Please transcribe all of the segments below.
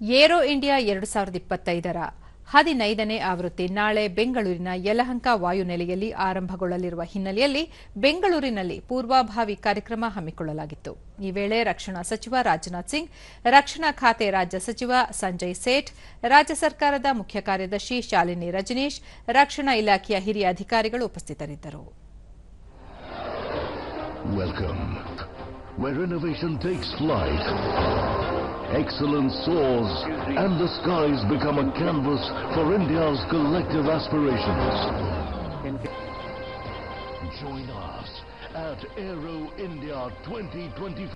Aero India ಎರಡು ಸಾವಿರದ ಇಪ್ಪತ್ತೈದರ ಹದಿನೈದನೇ ಆವೃತ್ತಿ ನಾಳೆ ಬೆಂಗಳೂರಿನ ಯಲಹಂಕ ವಾಯುನೆಲೆಯಲ್ಲಿ ಆರಂಭಗೊಳ್ಳಲಿರುವ ಹಿನ್ನೆಲೆಯಲ್ಲಿ ಬೆಂಗಳೂರಿನಲ್ಲಿ ಪೂರ್ವಭಾವಿ ಕಾರ್ಯಕ್ರಮ ಹಮ್ಮಿಕೊಳ್ಳಲಾಗಿತ್ತು. ಈ ವೇಳೆ ರಕ್ಷಣಾ ಸಚಿವ ರಾಜನಾಥ್ ಸಿಂಗ್, ರಕ್ಷಣಾ ಖಾತೆ ರಾಜ್ಯ ಸಚಿವ ಸಂಜಯ್ ಸೇಠ್, ರಾಜ್ಯ ಸರ್ಕಾರದ ಮುಖ್ಯ ಕಾರ್ಯದರ್ಶಿ ಶಾಲಿನಿ ರಜನೀಶ್, ರಕ್ಷಣಾ ಇಲಾಖೆಯ ಹಿರಿಯ ಅಧಿಕಾರಿಗಳು ಉಪಸ್ಥಿತರಿದ್ದರು. Welcome, where innovation takes flight, excellence soars, and the skies become a canvas for India's collective aspirations. Join us at Aero India 2025.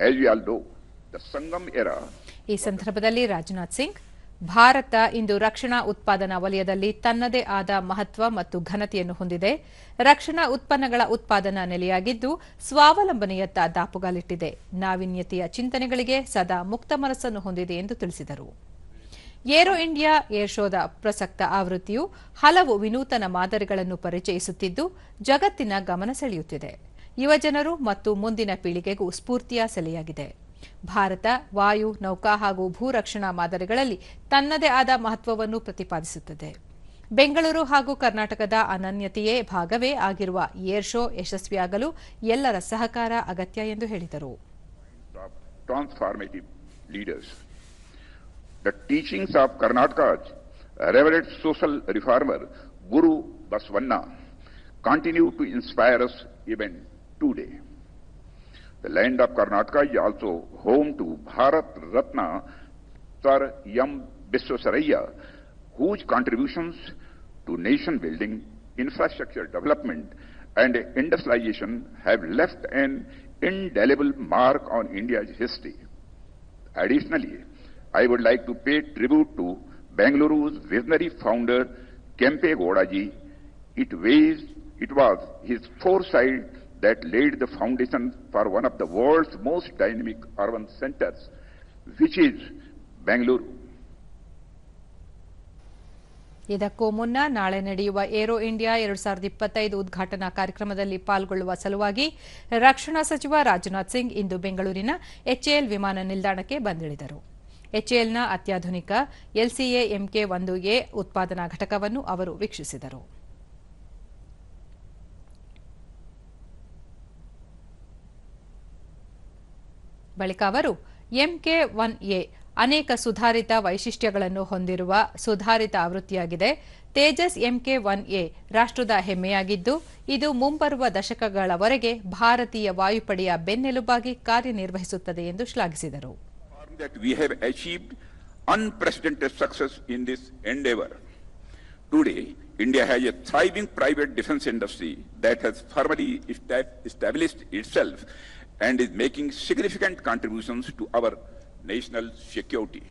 As we all know, the Sangam era ಈ ಸಂದರ್ಭದಲ್ಲಿ ರಾಜನಾಥ್ ಸಿಂಗ್ ಭಾರತ ಇಂದು ರಕ್ಷಣಾ ಉತ್ಪಾದನಾ ವಲಯದಲ್ಲಿ ತನ್ನದೇ ಆದ ಮಹತ್ವ ಮತ್ತು ಘನತೆಯನ್ನು ಹೊಂದಿದೆ. ರಕ್ಷಣಾ ಉತ್ಪನ್ನಗಳ ಉತ್ಪಾದನಾ ನೆಲೆಯಾಗಿದ್ದು ಸ್ವಾವಲಂಬನೆಯತ್ತ ದಾಪುಗಾಲಿಟ್ಟಿದೆ. ನಾವೀನ್ಯತೆಯ ಚಿಂತನೆಗಳಿಗೆ ಸದಾ ಮುಕ್ತ ಮನಸ್ಸನ್ನು ಹೊಂದಿದೆ ಎಂದು ತಿಳಿಸಿದರು. ಏರೋ ಇಂಡಿಯಾ ಏರ್ ಶೋದ ಪ್ರಸಕ್ತ ಆವೃತ್ತಿಯು ಹಲವು ವಿನೂತನ ಮಾದರಿಗಳನ್ನು ಪರಿಚಯಿಸುತ್ತಿದ್ದು ಜಗತ್ತಿನ ಗಮನ ಸೆಳೆಯುತ್ತಿದೆ. ಯುವಜನರು ಮತ್ತು ಮುಂದಿನ ಪೀಳಿಗೆಗೂ ಸ್ಫೂರ್ತಿಯ ಸೆಲೆಯಾಗಿದೆ. ಭಾರತ, ವಾಯು, ನೌಕಾ ಹಾಗೂ ಭೂರಕ್ಷಣಾ ಮಾದರಿಗಳಲ್ಲಿ ತನ್ನದೇ ಆದ ಮಹತ್ವವನ್ನು ಪ್ರತಿಪಾದಿಸುತ್ತದೆ. ಬೆಂಗಳೂರು ಹಾಗೂ ಕರ್ನಾಟಕದ ಅನನ್ಯತೆಯೇ ಭಾಗವೇ ಆಗಿರುವ ಏರ್ ಶೋ ಯಶಸ್ವಿಯಾಗಲು ಎಲ್ಲರ ಸಹಕಾರ ಅಗತ್ಯ ಎಂದು ಹೇಳಿದರು. Transformative leaders the teachings of Karnataka social reformer Guru Basavanna continue to inspire of event today The land of Karnataka is also home to Bharat Ratna Sir M. Visvesaraya, whose contributions to nation building, infrastructure development, and industrialization have left an indelible mark on India's history. Additionally, I would like to pay tribute to Bengaluru's visionary founder, Kempe Godaji. It, it was his foresight that laid the foundation for one of the world's most dynamic urban centers, which is Bangalore. ಇದಕ್ಕೂ ಮುನ್ನ ನಾಳೆ ನಡೆಯುವ aero India ಎರಡು ಸಾವಿರದ ಇಪ್ಪತ್ತೈದು ಉದ್ಘಾಟನಾ ಕಾರ್ಯಕ್ರಮದಲ್ಲಿ ಪಾಲ್ಗೊಳ್ಳುವ ಸಲುವಾಗಿ ರಕ್ಷಣಾ ಸಚಿವ ರಾಜನಾಥ್ ಸಿಂಗ್ ಇಂದು ಬೆಂಗಳೂರಿನ ಎಚ್ಎಎಲ್ ವಿಮಾನ ನಿಲ್ದಾಣಕ್ಕೆ ಬಂದಿಳಿದರು ಎಚ್ಎಎಲ್ನ ಅತ್ಯಾಧುನಿಕ ಎಲ್ಸಿಎ ಎಂಕೆ ಒಂದು ಎ ಉತ್ಪಾದನಾ ಘಟಕವನ್ನು ಅವರು ವೀಕ್ಷಿಸಿದರು ಬಳಿಕ ಅವರು ಎಂಕೆ ಒನ್ ಎ ಅನೇಕ ಸುಧಾರಿತ ವೈಶಿಷ್ಟ್ಯಗಳನ್ನು ಹೊಂದಿರುವ ಸುಧಾರಿತ ಆವೃತ್ತಿಯಾಗಿದೆ ತೇಜಸ್ ಎಂಕೆ ಒನ್ ಎ ರಾಷ್ಟ್ರದ ಹೆಮ್ಮೆಯಾಗಿದ್ದು ಇದು ಮುಂಬರುವ ದಶಕಗಳವರೆಗೆ ಭಾರತೀಯ ವಾಯುಪಡೆಯ ಬೆನ್ನೆಲುಬಾಗಿ ಕಾರ್ಯನಿರ್ವಹಿಸುತ್ತದೆ ಎಂದು ಶ್ಲಾಘಿಸಿದರು. Today, India has a thriving private defense industry that has firmly established itself and is making significant contributions to our national security.